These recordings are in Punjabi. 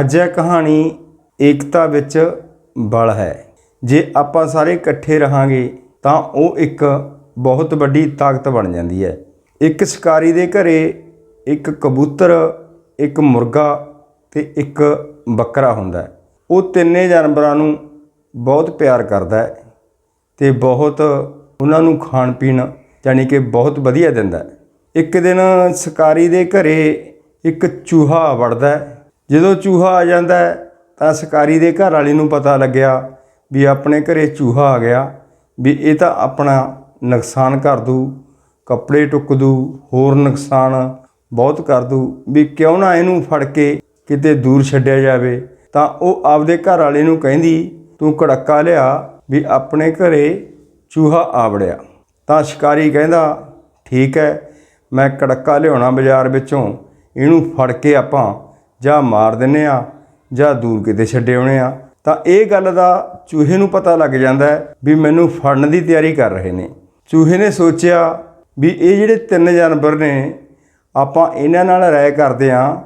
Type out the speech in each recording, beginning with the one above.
ਅੱਜ ਇਹ ਕਹਾਣੀ ਏਕਤਾ ਵਿੱਚ ਬਲ ਹੈ। ਜੇ ਆਪਾਂ ਸਾਰੇ ਇਕੱਠੇ ਰਹਾਂਗੇ, ਤਾਂ ਉਹ ਇੱਕ ਬਹੁਤ ਵੱਡੀ ਤਾਕਤ ਬਣ ਜਾਂਦੀ ਹੈ। ਇੱਕ ਸ਼ਿਕਾਰੀ ਦੇ ਘਰੇ ਇੱਕ ਕਬੂਤਰ, ਇੱਕ ਮੁਰਗਾ ਤੇ ਇੱਕ ਬੱਕਰਾ ਹੁੰਦਾ ਉਹ ਤਿੰਨੇ ਜਾਨਵਰਾਂ ਨੂੰ ਬਹੁਤ ਪਿਆਰ ਕਰਦਾ ਹੈ ਤੇ ਬਹੁਤ ਉਹਨਾਂ ਨੂੰ ਖਾਣ ਪੀਣ ਯਾਨੀ ਕਿ ਬਹੁਤ ਵਧੀਆ ਦਿੰਦਾ ਇੱਕ ਦਿਨ ਸ਼ਿਕਾਰੀ ਦੇ ਘਰੇ ਇੱਕ ਚੂਹਾ ਵੜਦਾ ਜਦੋਂ ਚੂਹਾ ਆ ਜਾਂਦਾ ਤਾਂ ਸ਼ਿਕਾਰੀ ਦੇ ਘਰ ਵਾਲੇ ਨੂੰ ਪਤਾ ਲੱਗਿਆ ਵੀ ਆਪਣੇ ਘਰੇ ਚੂਹਾ ਆ ਗਿਆ, ਵੀ ਇਹ ਤਾਂ ਆਪਣਾ ਨੁਕਸਾਨ ਕਰ ਦੂ ਕੱਪੜੇ ਟੁੱਕ ਦੂ ਹੋਰ ਨੁਕਸਾਨ ਬਹੁਤ ਕਰ ਦੂ ਵੀ ਕਿਉਂ ਨਾ ਇਹਨੂੰ ਫੜ ਕੇ ਕਿਤੇ ਦੂਰ ਛੱਡਿਆ ਜਾਵੇ। ਤਾਂ ਉਹ ਆਪਦੇ ਘਰ ਵਾਲੇ ਨੂੰ ਕਹਿੰਦੀ, ਤੂੰ ਕੜੱਕਾ ਲਿਆ ਵੀ ਆਪਣੇ ਘਰੇ ਚੂਹਾ ਆਵੜਿਆ ਤਾਂ ਸ਼ਿਕਾਰੀ ਕਹਿੰਦਾ, ਠੀਕ ਹੈ, ਮੈਂ ਕੜੱਕਾ ਲਿਆਉਣਾ ਬਾਜ਼ਾਰ ਵਿੱਚੋਂ, ਇਹਨੂੰ ਫੜ ਕੇ ਆਪਾਂ ਜਾਂ ਮਾਰ ਦਿੰਨੇ ਆ ਜਾਂ ਦੂਰ ਕਿਤੇ ਛੱਡੇ ਆਉਣੇ ਆ, ਤਾਂ ਇਹ ਗੱਲ ਦਾ ਚੂਹੇ ਨੂੰ ਪਤਾ ਲੱਗ ਜਾਂਦਾ ਹੈ ਵੀ ਮੈਨੂੰ ਫੜਨ ਦੀ ਤਿਆਰੀ ਕਰ ਰਹੇ ਨੇ। ਚੂਹੇ ਨੇ ਸੋਚਿਆ ਵੀ ਇਹ ਜਿਹੜੇ ਤਿੰਨ ਜਾਨਵਰ ਨੇ, ਆਪਾਂ ਇਹਨਾਂ ਨਾਲ ਰਾਏ ਕਰਦੇ ਆ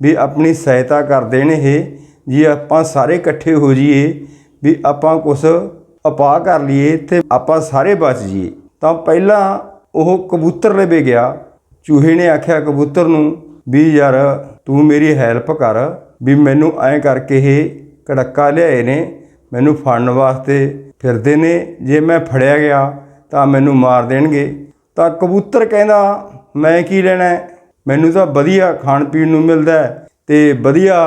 ਵੀ ਆਪਣੀ ਸਹਾਇਤਾ ਕਰ ਦੇਣ ਇਹ, ਜੇ ਆਪਾਂ ਸਾਰੇ ਇਕੱਠੇ ਹੋ ਜਾਈਏ, ਵੀ ਆਪਾਂ ਕੁਛ ਉਪਾਅ ਕਰ ਲਈਏ ਤੇ ਆਪਾਂ ਸਾਰੇ ਬਚ ਜਾਈਏ। ਤਾਂ ਪਹਿਲਾਂ ਉਹ ਕਬੂਤਰ ਲਵੇ ਗਿਆ। ਚੂਹੇ ਨੇ ਆਖਿਆ ਕਬੂਤਰ ਨੂੰ ਵੀ ਯਾਰ ਤੂੰ ਮੇਰੀ ਹੈਲਪ ਕਰ ਵੀ ਮੈਨੂੰ ਐਂ ਕਰਕੇ ਇਹ ਕੜੱਕਾ ਲਿਆਏ ਨੇ, ਮੈਨੂੰ ਫੜਨ ਵਾਸਤੇ ਫਿਰਦੇ ਨੇ, ਜੇ ਮੈਂ ਫੜਿਆ ਗਿਆ ਤਾਂ ਮੈਨੂੰ ਮਾਰ ਦੇਣਗੇ। ਤਾਂ ਕਬੂਤਰ ਕਹਿੰਦਾ, ਮੈਂ ਕੀ ਲੈਣਾ ਮੈਨੂੰ ਤਾਂ ਵਧੀਆ ਖਾਣ ਪੀਣ ਨੂੰ ਮਿਲਦਾ ਹੈ ਤੇ ਵਧੀਆ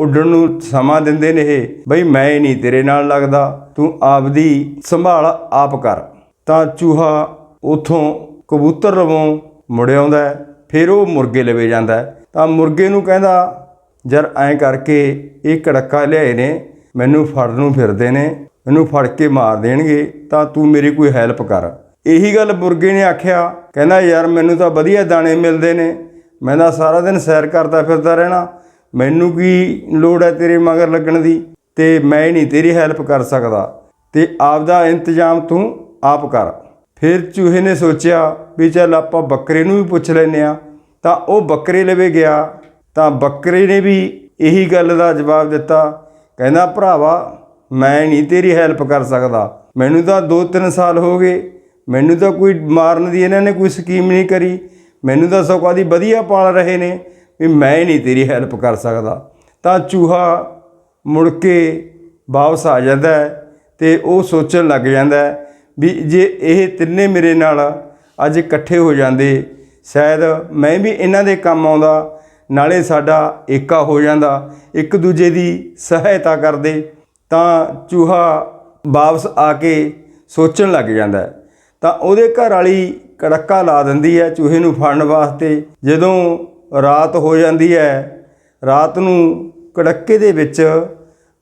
ਉੱਡਣ ਨੂੰ ਸਮਾਂ ਦਿੰਦੇ ਨੇ ਇਹ। ਬਈ ਮੈਂ ਨਹੀਂ ਤੇਰੇ ਨਾਲ ਲੱਗਦਾ, ਤੂੰ ਆਪਦੀ ਸੰਭਾਲ ਆਪ ਕਰ। ਤਾਂ ਚੂਹਾ ਉਥੋਂ ਕਬੂਤਰ ਲਵੋਂ ਮੁੜ ਆਉਂਦਾ ਫਿਰ ਉਹ ਮੁਰਗੇ ਲਵੇ ਜਾਂਦਾ ਤਾਂ ਮੁਰਗੇ ਨੂੰ ਕਹਿੰਦਾ, ਜਰ ਐਂ ਕਰਕੇ ਇਹ ਕੜੱਕਾ ਲਿਆਏ ਨੇ, ਮੈਨੂੰ ਫੜਨ ਨੂੰ ਫਿਰਦੇ ਨੇ, ਮੈਨੂੰ ਫੜ ਕੇ ਮਾਰ ਦੇਣਗੇ, ਤਾਂ ਤੂੰ ਮੇਰੀ ਕੋਈ ਹੈਲਪ ਕਰ। ਇਹੀ ਗੱਲ ਮੁਰਗੇ ਨੇ ਆਖਿਆ। ਕਹਿੰਦਾ, ਯਾਰ, ਮੈਨੂੰ ਤਾਂ ਵਧੀਆ ਦਾਣੇ ਮਿਲਦੇ ਨੇ। ਮੈਂ ਤਾਂ ਸਾਰਾ ਦਿਨ ਸੈਰ ਕਰਦਾ ਫਿਰਦਾ ਰਹਿਣਾ। ਮੈਨੂੰ ਕੀ ਲੋੜ ਹੈ ਤੇਰੇ ਮਗਰ ਲੱਗਣ ਦੀ? ਤੇ ਮੈਂ ਨਹੀਂ ਤੇਰੀ ਹੈਲਪ ਕਰ ਸਕਦਾ। ਤੇ ਆਪਦਾ ਇੰਤਜ਼ਾਮ ਤੂੰ ਆਪ ਕਰ। ਫਿਰ ਚੂਹੇ ਨੇ ਸੋਚਿਆ ਵੀ ਚੱਲ ਆਪਾਂ ਬੱਕਰੇ ਨੂੰ ਵੀ ਪੁੱਛ ਲੈਨੇ ਆ ਤਾਂ ਉਹ ਬੱਕਰੇ ਲਵੇ ਗਿਆ। ਤਾਂ ਬੱਕਰੇ ਨੇ ਵੀ ਇਹੀ ਗੱਲ ਦਾ ਜਵਾਬ ਦਿੱਤਾ। ਕਹਿੰਦਾ, ਭਰਾਵਾ, ਮੈਂ ਨਹੀਂ ਤੇਰੀ ਹੈਲਪ ਕਰ ਸਕਦਾ। ਮੈਨੂੰ ਤਾਂ 2-3 ਸਾਲ ਹੋ ਗਏ। ਮੈਨੂੰ ਤਾਂ ਕੋਈ ਮਾਰਨ ਦੀ ਇਹਨਾਂ ਨੇ ਕੋਈ ਸਕੀਮ ਨਹੀਂ ਕਰੀ। ਮੈਨੂੰ ਤਾਂ ਸਗੋਂ ਦੀ ਵਧੀਆ ਪਾਲ ਰਹੇ ਨੇ ਵੀ ਮੈਂ ਨਹੀਂ ਤੇਰੀ ਹੈਲਪ ਕਰ ਸਕਦਾ। ਤਾਂ ਚੂਹਾ ਮੁੜ ਕੇ ਵਾਪਸ ਆ ਜਾਂਦਾ ਹੈ ਤੇ ਉਹ ਸੋਚਣ ਲੱਗ ਜਾਂਦਾ ਵੀ ਜੇ ਇਹ ਤਿੰਨੇ ਮੇਰੇ ਨਾਲ ਅੱਜ ਇਕੱਠੇ ਹੋ ਜਾਂਦੇ, ਸ਼ਾਇਦ ਮੈਂ ਵੀ ਇਹਨਾਂ ਦੇ ਕੰਮ ਆਉਂਦਾ, ਨਾਲੇ ਸਾਡਾ ਏਕਾ ਹੋ ਜਾਂਦਾ, ਇੱਕ ਦੂਜੇ ਦੀ ਸਹਾਇਤਾ ਕਰਦੇ, ਤਾਂ ਚੂਹਾ ਵਾਪਸ ਆ ਕੇ ਸੋਚਣ ਲੱਗ ਜਾਂਦਾ ਤਾਂ ਉਹਦੇ ਘਰ ਵਾਲੀ ਕੜੱਕਾ ਲਾ ਦਿੰਦੀ ਹੈ ਚੂਹੇ ਨੂੰ ਫੜਨ ਵਾਸਤੇ। ਜਦੋਂ ਰਾਤ ਹੋ ਜਾਂਦੀ ਹੈ, ਰਾਤ ਨੂੰ ਕੜੱਕੇ ਦੇ ਵਿੱਚ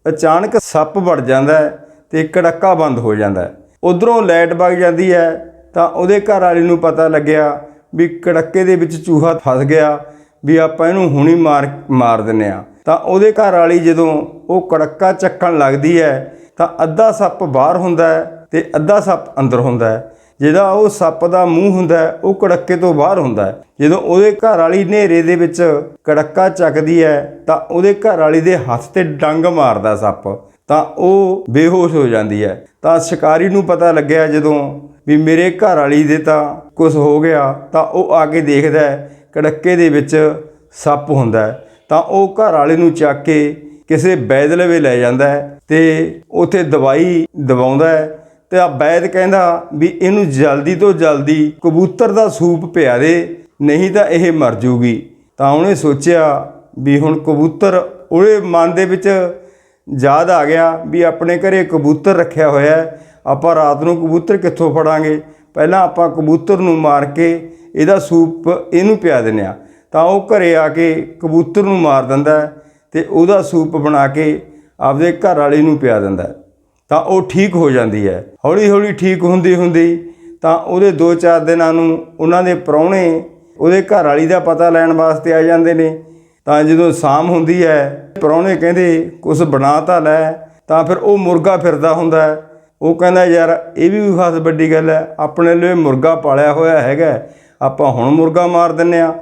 ਅਚਾਨਕ ਸੱਪ ਵੜ ਜਾਂਦਾ ਹੈ ਤੇ ਕੜੱਕਾ ਬੰਦ ਹੋ ਜਾਂਦਾ ਉਧਰੋਂ ਲਾਈਟ ਵਗ ਜਾਂਦੀ ਹੈ ਤਾਂ ਉਹਦੇ ਘਰ ਵਾਲੀ ਨੂੰ ਪਤਾ ਲੱਗਿਆ ਵੀ ਕੜੱਕੇ ਦੇ ਵਿੱਚ ਚੂਹਾ ਫਸ ਗਿਆ, ਵੀ ਆਪਾਂ ਇਹਨੂੰ ਹੁਣੀ ਮਾਰ ਮਾਰ ਦਿੰਨੇ ਆ ਤਾਂ ਉਹਦੇ ਘਰ ਵਾਲੀ ਜਦੋਂ ਉਹ ਕੜੱਕਾ ਚੱਕਣ ਲੱਗਦੀ ਹੈ ਤਾਂ ਅੱਧਾ ਸੱਪ ਬਾਹਰ ਹੁੰਦਾ ਹੈ ਤੇ ਅੱਧਾ ਸੱਪ ਅੰਦਰ ਹੁੰਦਾ ਹੈ। ਜਿਹਦਾ ਉਹ ਸੱਪ ਦਾ ਮੂੰਹ ਹੁੰਦਾ ਉਹ ਕੜੱਕੇ ਤੋਂ ਬਾਹਰ ਹੁੰਦਾ ਜਦੋਂ ਉਹਦੇ ਘਰ ਵਾਲੀ ਹਨੇਰੇ ਦੇ ਵਿੱਚ ਕੜੱਕਾ ਚੱਕਦੀ ਹੈ ਤਾਂ ਉਹਦੇ ਘਰ ਵਾਲੀ ਦੇ ਹੱਥ ਤੇ ਡੰਗ ਮਾਰਦਾ ਸੱਪ। ਤਾਂ ਉਹ ਬੇਹੋਸ਼ ਹੋ ਜਾਂਦੀ ਹੈ। ਤਾਂ ਸ਼ਿਕਾਰੀ ਨੂੰ ਪਤਾ ਲੱਗਿਆ ਜਦੋਂ ਵੀ ਮੇਰੇ ਘਰ ਵਾਲੀ ਦੇ ਤਾਂ ਕੁਝ ਹੋ ਗਿਆ, ਤਾਂ ਉਹ ਆ ਕੇ ਦੇਖਦਾ ਹੈ, ਕੜੱਕੇ ਦੇ ਵਿੱਚ ਸੱਪ ਹੁੰਦਾ ਹੈ। ਤਾਂ ਉਹ ਘਰ ਵਾਲੇ ਨੂੰ ਚੱਕ ਕੇ ਕਿਸੇ ਵੈਦ ਲਵੇ ਲੈ ਜਾਂਦਾ ਹੈ ਤੇ ਉਥੇ ਦਵਾਈ ਦਵਾਉਂਦਾ ਹੈ। ਤੇ ਆ ਵੈਦ ਕਹਿੰਦਾ ਵੀ ਇਹਨੂੰ ਜਲਦੀ ਤੋਂ ਜਲਦੀ ਕਬੂਤਰ ਦਾ ਸੂਪ ਪਿਆ ਦੇ, ਨਹੀਂ ਤਾਂ ਇਹ ਮਰ ਜੂਗੀ। ਤਾਂ ਉਹਨੇ ਸੋਚਿਆ ਵੀ ਹੁਣ ਕਬੂਤਰ ਉਹਦੇ ਮਨ ਦੇ ਵਿੱਚ ਯਾਦ ਆ ਗਿਆ ਵੀ ਆਪਣੇ ਘਰੇ ਕਬੂਤਰ ਰੱਖਿਆ ਹੋਇਆ ਹੈ। ਆਪਾਂ ਰਾਤ ਨੂੰ ਕਬੂਤਰ ਕਿੱਥੋਂ ਫੜਾਂਗੇ? ਪਹਿਲਾਂ ਆਪਾਂ ਕਬੂਤਰ ਨੂੰ ਮਾਰ ਕੇ ਇਹਦਾ ਸੂਪ ਇਹਨੂੰ ਪਿਆ ਦਿੰਦੇ ਆ ਤਾਂ ਉਹ ਘਰੇ ਆ ਕੇ ਕਬੂਤਰ ਨੂੰ ਮਾਰ ਦਿੰਦਾ ਹੈ ਤੇ ਉਹਦਾ ਸੂਪ ਬਣਾ ਕੇ ਆਪਦੇ ਘਰ ਵਾਲੀ ਨੂੰ ਪਿਆ ਦਿੰਦਾ ਤਾਂ ਉਹ ਠੀਕ ਹੋ ਜਾਂਦੀ ਹੈ। ਹੌਲੀ ਹੌਲੀ ਠੀਕ ਹੁੰਦੀ ਹੁੰਦੀ ਤਾਂ ਉਹਦੇ 2-4 ਦਿਨਾਂ ਨੂੰ ਉਹਨਾਂ ਦੇ ਪ੍ਰਾਹੁਣੇ ਉਹਦੇ ਘਰ ਵਾਲੀ ਦਾ ਪਤਾ ਲੈਣ ਵਾਸਤੇ ਆ ਜਾਂਦੇ ਨੇ। ਤਾਂ ਜਦੋਂ ਸ਼ਾਮ ਹੁੰਦੀ ਹੈ, ਪ੍ਰਾਹੁਣੇ ਕਹਿੰਦੇ ਕੁਝ ਬਣਾ ਤਾਂ ਲੈ। ਤਾਂ ਫਿਰ ਉਹ ਮੁਰਗਾ ਫਿਰਦਾ ਹੁੰਦਾ ਹੈ। ਉਹ ਕਹਿੰਦਾ, ਯਾਰ, ਇਹ ਵੀ ਖਾਸ ਵੱਡੀ ਗੱਲ ਹੈ। ਆਪਣੇ ਲਈ ਮੁਰਗਾ ਪਾਲਿਆ ਹੋਇਆ ਹੈਗਾ ਆਪਾਂ ਹੁਣ ਮੁਰਗਾ ਮਾਰ ਦਿੰਨੇ ਆ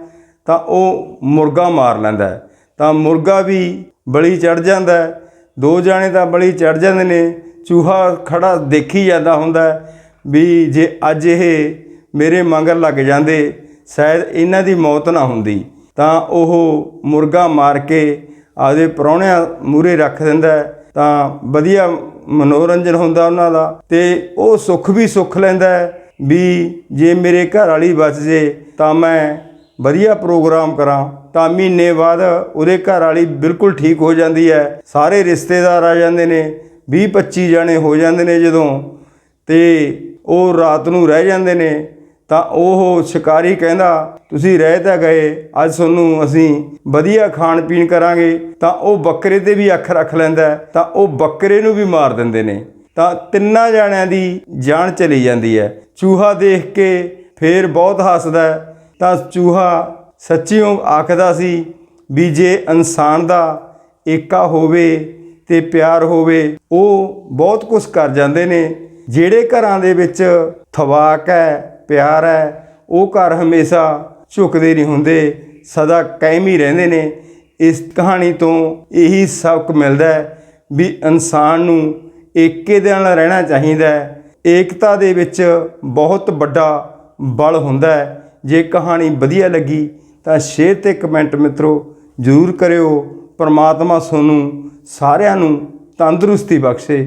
ਤਾਂ ਉਹ ਮੁਰਗਾ ਮਾਰ ਲੈਂਦਾ ਤਾਂ ਮੁਰਗਾ ਵੀ ਬਲੀ ਚੜ ਜਾਂਦਾ ਦੋ ਜਾਣੇ ਤਾਂ ਬਲੀ ਚੜ ਜਾਂਦੇ ਨੇ। ਚੂਹਾ ਖੜਾ ਦੇਖੀ ਜਾਂਦਾ ਹੁੰਦਾ ਵੀ ਜੇ ਅੱਜ ਇਹ ਮੇਰੇ ਮੰਗਰ ਲੱਗ ਜਾਂਦੇ, ਸ਼ਾਇਦ ਇਹਨਾਂ ਦੀ ਮੌਤ ਨਾ ਹੁੰਦੀ। ਤਾਂ ਉਹ ਮੁਰਗਾ ਮਾਰ ਕੇ ਆਪਦੇ ਪ੍ਰਾਹੁਣਿਆਂ ਮੂਰੇ ਰੱਖ ਦਿੰਦਾ ਤਾਂ ਵਧੀਆ ਮਨੋਰੰਜਨ ਹੁੰਦਾ ਉਹਨਾਂ ਦਾ ਤੇ ਉਹ ਸੁੱਖ ਵੀ ਸੁੱਖ ਲੈਂਦਾ ਵੀ ਜੇ ਮੇਰੇ ਘਰ ਵਾਲੀ ਬਚ ਜੇ ਤਾਂ ਮੈਂ ਵਧੀਆ ਪ੍ਰੋਗਰਾਮ ਕਰਾਂ। ਤਾਂ ਮਹੀਨੇ ਬਾਅਦ ਉਹਦੇ ਘਰ ਵਾਲੀ ਬਿਲਕੁਲ ਠੀਕ ਹੋ ਜਾਂਦੀ ਹੈ। ਸਾਰੇ ਰਿਸ਼ਤੇਦਾਰ ਆ ਜਾਂਦੇ ਨੇ 20 25 ਜਣੇ ਹੋ ਜਾਂਦੇ ਨੇ ਜਦੋਂ ਤੇ ਉਹ ਰਾਤ ਨੂੰ ਰਹਿ ਜਾਂਦੇ ਨੇ। ਤਾਂ ਉਹ ਸ਼ਿਕਾਰੀ ਕਹਿੰਦਾ, ਤੁਸੀਂ ਰਹਿ ਤਾਂ ਗਏ, ਅੱਜ ਤੁਹਾਨੂੰ ਅਸੀਂ ਵਧੀਆ ਖਾਣ ਪੀਣ ਕਰਾਂਗੇ। ਤਾਂ ਉਹ ਬੱਕਰੇ ਤੇ ਵੀ ਅੱਖ ਰੱਖ ਲੈਂਦਾ ਤਾਂ ਉਹ ਬੱਕਰੇ ਨੂੰ ਵੀ ਮਾਰ ਦਿੰਦੇ ਨੇ। ਤਾਂ ਤਿੰਨਾਂ ਜਾਣਿਆਂ ਦੀ ਜਾਨ ਚਲੀ ਜਾਂਦੀ ਹੈ। ਚੂਹਾ ਦੇਖ ਕੇ ਫੇਰ ਬਹੁਤ ਹੱਸਦਾ ਤਾਂ ਚੂਹਾ ਸੱਚੀਓ ਆਖਦਾ ਸੀ ਵੀ ਜੇ ਇਨਸਾਨ ਦਾ ਏਕਾ ਹੋਵੇ ਤੇ ਪਿਆਰ ਹੋਵੇ, ਉਹ ਬਹੁਤ ਕੁਝ ਕਰ ਜਾਂਦੇ ਨੇ। ਜਿਹੜੇ ਘਰਾਂ ਦੇ ਵਿੱਚ ਥਵਾਕ ਹੈ ਪਿਆਰ ਹੈ, ਉਹ ਘਰ ਹਮੇਸ਼ਾ ਝੁਕਦੇ ਨਹੀਂ ਹੁੰਦੇ, ਸਦਾ ਕਾਇਮ ਹੀ ਰਹਿੰਦੇ ਨੇ। ਇਸ ਕਹਾਣੀ ਤੋਂ ਇਹੀ ਸਬਕ ਮਿਲਦਾ ਹੈ ਵੀ ਇਨਸਾਨ ਨੂੰ ਏਕੇ ਦੇ ਨਾਲ ਰਹਿਣਾ ਚਾਹੀਦਾ ਹੈ। ਏਕਤਾ ਦੇ ਵਿੱਚ ਬਹੁਤ ਵੱਡਾ ਬਲ ਹੁੰਦਾ ਹੈ। ਜੇ ਕਹਾਣੀ ਵਧੀਆ ਲੱਗੀ ਤਾਂ ਸ਼ੇਅਰ ਤੇ ਕਮੈਂਟ ਮਿੱਤਰੋ ਜ਼ਰੂਰ ਕਰਿਓ। ਪਰਮਾਤਮਾ ਤੁਹਾਨੂੰ ਸਾਰਿਆਂ ਨੂੰ ਤੰਦਰੁਸਤੀ ਬਖਸ਼ੇ।